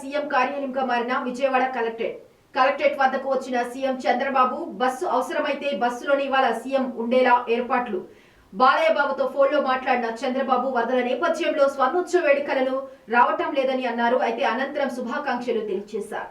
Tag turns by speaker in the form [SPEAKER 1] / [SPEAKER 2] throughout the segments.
[SPEAKER 1] CM కార్యాలయంగా మారిన Vijayawada collectorate. Collectorate వద్దకు వచ్చిన సీఎం చంద్రబాబు బస్సు అవసరమైతే బస్సులోని ఇవాళ సీఎం ఉండేలా ఏర్పాట్లు. బాలయ్యబాబుతో ఫోన్లో మాట్లాడిన చంద్రబాబు వరదల నేపథ్యంలో స్వర్ణోత్సవ వేడుకలను రావటం లేదని అన్నారు. అయితే అనంతరం శుభాకాంక్షలు తెలియజేశారు.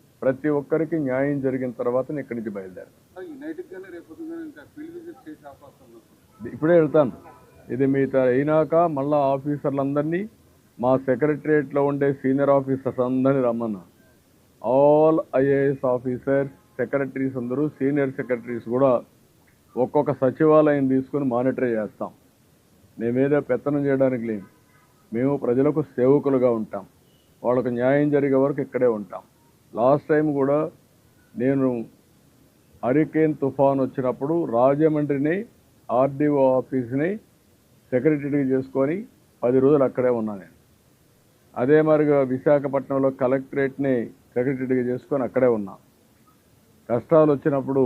[SPEAKER 2] ప్రతి ఒక్కరికి న్యాయం జరిగిన తర్వాత ఇక్కడి నుంచి బయలుదేరాం. ఇప్పుడే వెళ్తాను. ఇది మీతో అయినాక మళ్ళా ఆఫీసర్లందరినీ మా సెక్రటరియట్లో ఉండే సీనియర్ ఆఫీసర్స్ అందరినీ రమ్మన్నా. ఆల్ ఐఏఎస్ ఆఫీసర్స్ సెక్రటరీస్ అందరూ సీనియర్ సెక్రటరీస్ కూడా ఒక్కొక్క సచివాలయం తీసుకుని మానిటర్ చేస్తాం. మేమేదో పెత్తనం చేయడానికి లేము మేము ప్రజలకు సేవకులుగా ఉంటాం. వాళ్ళకు న్యాయం జరిగే వరకు ఇక్కడే ఉంటాం. లాస్ట్ టైం కూడా నేను హరికేన్ తుఫాన్ వచ్చినప్పుడు రాజమండ్రిని ఆర్డీఓ ఆఫీస్ని సెక్రటరీ చేసుకొని పది రోజులు అక్కడే ఉన్నా నేను. అదే మరిగా విశాఖపట్నంలో కలెక్టరేట్ని సెక్రటరీగా చేసుకొని అక్కడే ఉన్నా. కష్టాలు వచ్చినప్పుడు